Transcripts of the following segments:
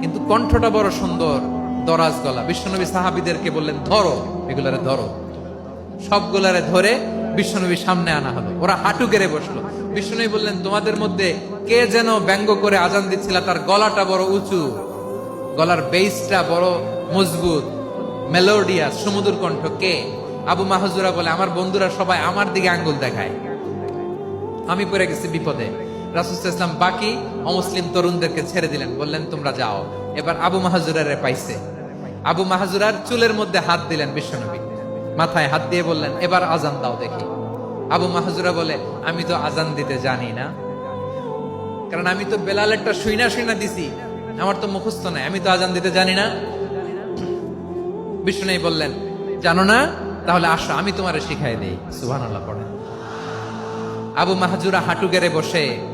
কিন্তু কণ্ঠটা বড় সুন্দর, দরাজ গলা। বিশ্বনবী সাহাবিদেরকে বললেন, ধরো, এগুলারে ধরো। সবগুলারে ধরে বিশ্বনবী সামনে আনা হলো ওরা হাঁটু গেড়ে বসল। বিশ্বনবী বললেন, তোমাদের মধ্যে কে যেন ব্যঙ্গ করে আজান দিচ্ছিল, তার গলাটা বড় উঁচু। গলার বেসটা বড় মজবুত মেলোডিয়া সমুদ্র কণ্ঠ। কে? আবু মাহজুরা বলে, আমার বন্ধুরা সবাই আমার দিকে আঙ্গুল দেখায়। আমি পড়ে গেছি বিপদে। রাসুল ইসলাম বাকি অমুসলিম তরুণদেরকে ছেড়ে দিলেন। বললেন, তোমরা যাও। এবার আবু মাহাজুরারে পাইছে। আবু মাহাজুরার চুলের মধ্যে হাত দিলেন বিশ্বনবী। মাথায় হাত দিয়ে বললেন, এবার আজান দাও দেখি। আবু মাহাজুরা বলে, আমি তো আজান দিতে জানি না। কারণ আমি তো বেলাল একটা শুইনা শুইনা দিছি। আমার তো মুখস্থ নাই। আমি তো আজান দিতে জানি না। বিষ্ণু বললেন, জানো না? তাহলে আসো, আমি তোমারে শিখাই দিই। আল্লাহ পড়েন। আবু মাহাজুরা হাঁটু গেড়ে বসে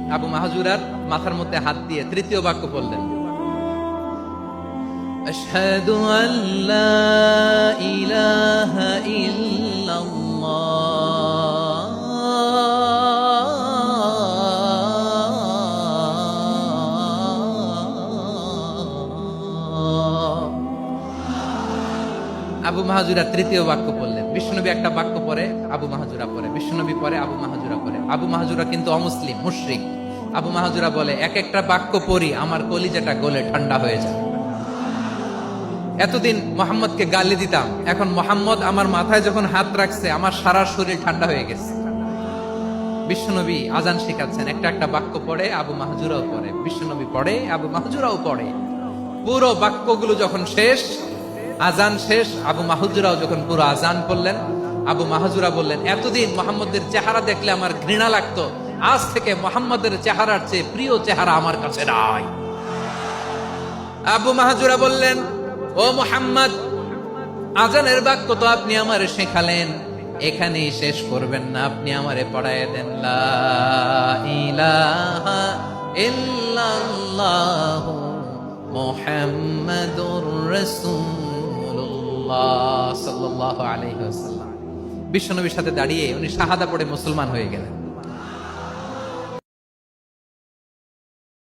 আবু মাহাজুরার মাথার মধ্যে হাত দিয়ে তৃতীয় বাক্য বললেন أشهد أن لا إله إلا الله আবু মাহাজুরা তৃতীয় বাক্য বললেন বিষ্ণুনবী একটা বাক্য পরে আবু মাহাজুরা পরে বিষ্ণুনবী পরে আবু মাহাজুরা পরে আবু মাহাজুরা কিন্তু অমুসলিম মুশরিক আবু মাহাজুরা বলে, এক একটা বাক্য পড়ি, আমার কলিজাটা গলে ঠান্ডা হয়ে যায়। এতদিন মোহাম্মদকে গালি দিতাম, এখন মোহাম্মদ আমার মাথায় যখন হাত রাখছে, আমার সারা শরীর ঠান্ডা হয়ে গেছে। বিশ্বনবী আজান শিখাচ্ছেন, একটা একটা বাক্য পড়ে, আবু মাহাজুরাও পড়ে, বিশ্বনবী পড়ে, আবু মাহাজুরাও পড়ে। পুরো বাক্যগুলো যখন শেষ, আজান শেষ, আবু মাহুজুরাও যখন পুরো আজান পড়লেন, আবু মাহাজুরা বললেন, এতদিন মোহাম্মদের চেহারা দেখলে আমার ঘৃণা লাগতো আজ থেকে মোহাম্মদের চেহারার চেয়ে প্রিয় চেহারা আমার কাছে নাই। আবু মাহাজুরা বললেন, ও মোহাম্মদ, আজানের বাক্য তো আপনি আমারে শেখালেন। এখানেই শেষ করবেন না, আপনি আমারে পড়ায় দেন। বিশ্বনবীর সাথে দাঁড়িয়ে উনি শাহাদা পড়ে মুসলমান হয়ে গেলেন।